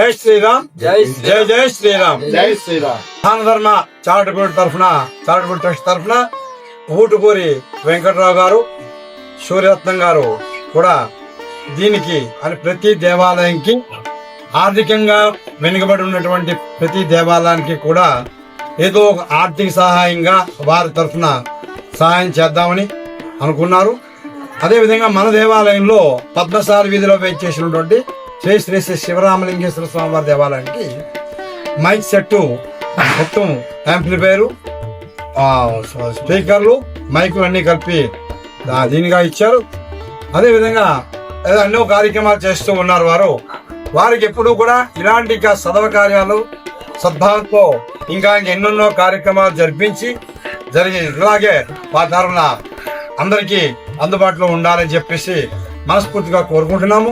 జై శ్రీరామ్. జై జై జై శ్రీరామ్. జై శ్రీరామ్. దాన ధర్మ చారిటబుల్ తరఫున చారిటబుల్ ట్రస్ట్ తరఫున ఊటుకూరి వెంకట్రావు గారు సూర్యరత్నం గారు కూడా దీనికి అని ప్రతి దేవాలయంకి ఆర్థికంగా వెనుకబడి ఉన్నటువంటి ప్రతి దేవాలయానికి కూడా ఏదో ఒక ఆర్థిక సహాయంగా వారి తరఫున సహాయం చేద్దామని అనుకున్నారు. అదేవిధంగా మన దేవాలయంలో పద్మశాలి వీధిలో వేచేసినటువంటి శ్రీ శ్రీ శ్రీ శివరామలింగేశ్వర స్వామి వారి దేవాలయానికి మైక్ సెట్టు మొత్తం యాంప్లిఫైరు స్పీకర్లు మైకులు అన్నీ కలిపి దీనిగా ఇచ్చారు. అదేవిధంగా ఏదో ఎన్నో కార్యక్రమాలు చేస్తూ ఉన్నారు వారు. వారికి ఎప్పుడూ కూడా ఇలాంటి ఇంకా సదవ కార్యాలు సద్భావంతో ఇంకా ఎన్నెన్నో కార్యక్రమాలు జరిపించి జరిగి ఇలాగే వారి తరఫున అందరికీ అందుబాటులో ఉండాలని చెప్పేసి మనస్ఫూర్తిగా కోరుకుంటున్నాము.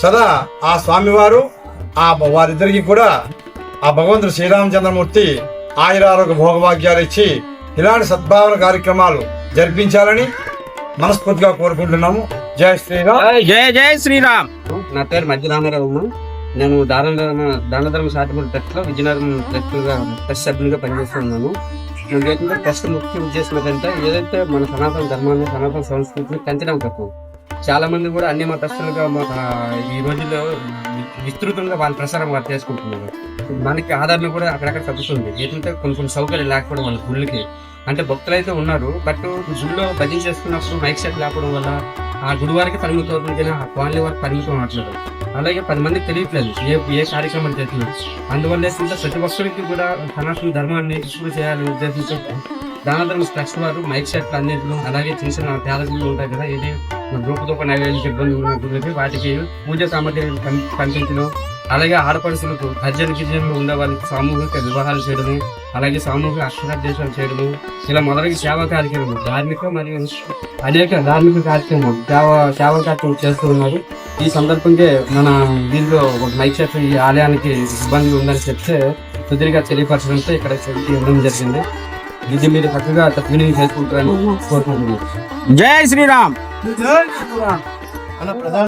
సదా ఆ స్వామివారు ఆ వారిద్దరికి కూడా ఆ భగవంతుడు శ్రీరామచంద్రమూర్తి ఆయురారోగ్య భోగభాగ్యాలు ఇచ్చి ఇలాంటి సద్భావన కార్యక్రమాలు జరిపించాలని మనస్ఫూర్తిగా కోరుకుంటున్నాము. జై శ్రీరామ్. జై జై శ్రీరామ్. నా పేరు మధ్య రామారావు నేను దానధర్మ దానధర్మ ట్రస్ట్లో విజయనగరం ట్రస్ట్గా ట్రస్ట్ సభ్యునిగా పనిచేస్తున్నాను నేను ఏంటంటే ట్రస్ట్ ముఖ్య ఉద్దేశం ఏంటంటే ఏదైతే మన సనాతన ధర్మాన్ని సనాతన సంస్కృతిని పెంచడం కోసం చాలా మంది కూడా అన్ని మతస్థులుగా ఈ రోజుల్లో విస్తృతంగా వాళ్ళ ప్రసారం వారు చేసుకుంటున్నారు. మనకి ఆదరణ కూడా అక్కడక్కడ తగ్గుతుంది. ఏంటంటే కొన్ని కొన్ని సౌకర్యాలు లేకపోవడం వల్ల గుళ్ళకి. అంటే భక్తులు అయితే ఉన్నారు బట్ గుళ్ళో భజన చేసుకున్నప్పుడు మైక్ సెట్ లేకపోవడం వల్ల ఆ గుడి వారికి పరిమితం అవుతుంది కానీ ఆ క్వాలిటీ వారికి పరిమితం అవట్లేదు అలాగే పది మందికి తెలియట్లేదు ఏ ఏ కార్యక్రమాలు చేస్తున్నారు అందువల్ల ఏంటంటే ప్రతి ఒక్కరికి కూడా సనాతన ధర్మాన్ని ఇప్పుడు చేయాలని ఉద్దేశించి దానధర్మ ట్రస్ట్ వారు మైక్ సెట్లు అన్నింటిలో అలాగే చిన్న చిన్న పేద ఉంటాయి కదా ఇది గ్రూపుతో నైవేద్య ఇబ్బంది ఉన్న వాటికి పూజ సామగ్రి పం- పంపించడం అలాగే ఆడపడుచులకు భజన గిజ్జన్లు ఉండే వాళ్ళకి సామూహిక వివాహాలు చేయడము అలాగే సామూహిక అక్షరాధ్యాసాలు చేయడము ఇలా మొదలగు సేవా కార్యక్రమం ధార్మిక మరియు అనేక ధార్మిక కార్యక్రమం సేవ సేవా కార్యక్రమం చేస్తూ ఉన్నారు. ఈ సందర్భంగా మన దీనిలో ఒక మైక్ ఈ ఆలయానికి ఇబ్బంది ఉందని చెప్తే సుదీర్ఘ తెలియపరచడంతో ఇక్కడ ఇవ్వడం జరిగింది. ఇది మీరు చక్కగా సద్వినియోగం చేసుకుంటారని కోరుకుంటున్నాను. జై శ్రీరామ్! మన ప్రధాన